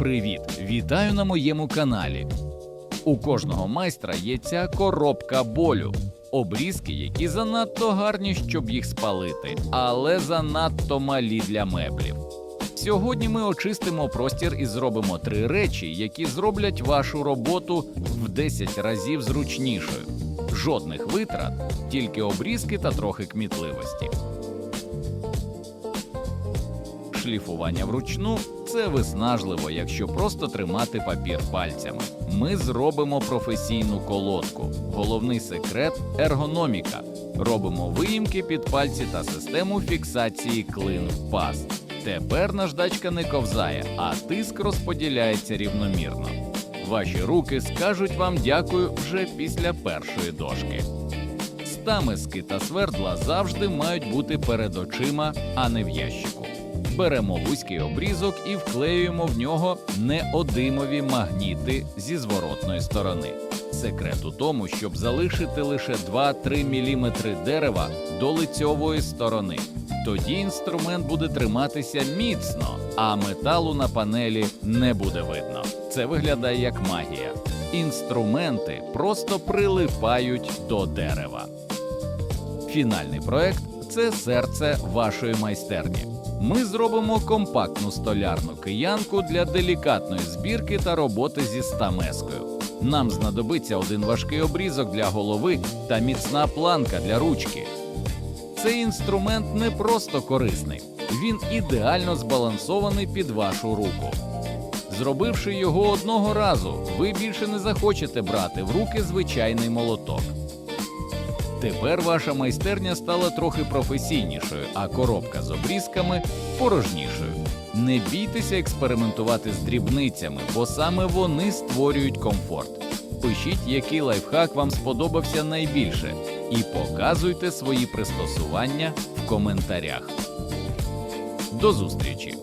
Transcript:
Привіт! Вітаю на моєму каналі. У кожного майстра є ця коробка болю. Обрізки, які занадто гарні, щоб їх спалити, але занадто малі для меблів. Сьогодні ми очистимо простір і зробимо три речі, які зроблять вашу роботу в 10 разів зручнішою. Жодних витрат, тільки обрізки та трохи кмітливості. Шліфування вручну це виснажливо, якщо просто тримати папір пальцями. Ми зробимо професійну колодку. Головний секрет ергономіка. Робимо виїмки під пальці та систему фіксації клин в паз. Тепер наждачка не ковзає, а тиск розподіляється рівномірно. Ваші руки скажуть вам дякую вже після першої дошки. Стамески та свердла завжди мають бути перед очима, а не в ящику. Беремо вузький обрізок і вклеюємо в нього неодимові магніти зі зворотної сторони. Секрет у тому, щоб залишити лише 2-3 мм дерева до лицьової сторони. Тоді інструмент буде триматися міцно, а металу на панелі не буде видно. Це виглядає як магія. Інструменти просто прилипають до дерева. Фінальний проект це серце вашої майстерні. Ми зробимо компактну столярну киянку для делікатної збірки та роботи зі стамескою. Нам знадобиться один важкий обрізок для голови та міцна планка для ручки. Цей інструмент не просто корисний, він ідеально збалансований під вашу руку. Зробивши його одного разу, ви більше не захочете брати в руки звичайний молоток. Тепер ваша майстерня стала трохи професійнішою, а коробка з обрізками порожнішою. Не бійтеся експериментувати з дрібницями, бо саме вони створюють комфорт. Пишіть, який лайфхак вам сподобався найбільше, і показуйте свої пристосування в коментарях. До зустрічі!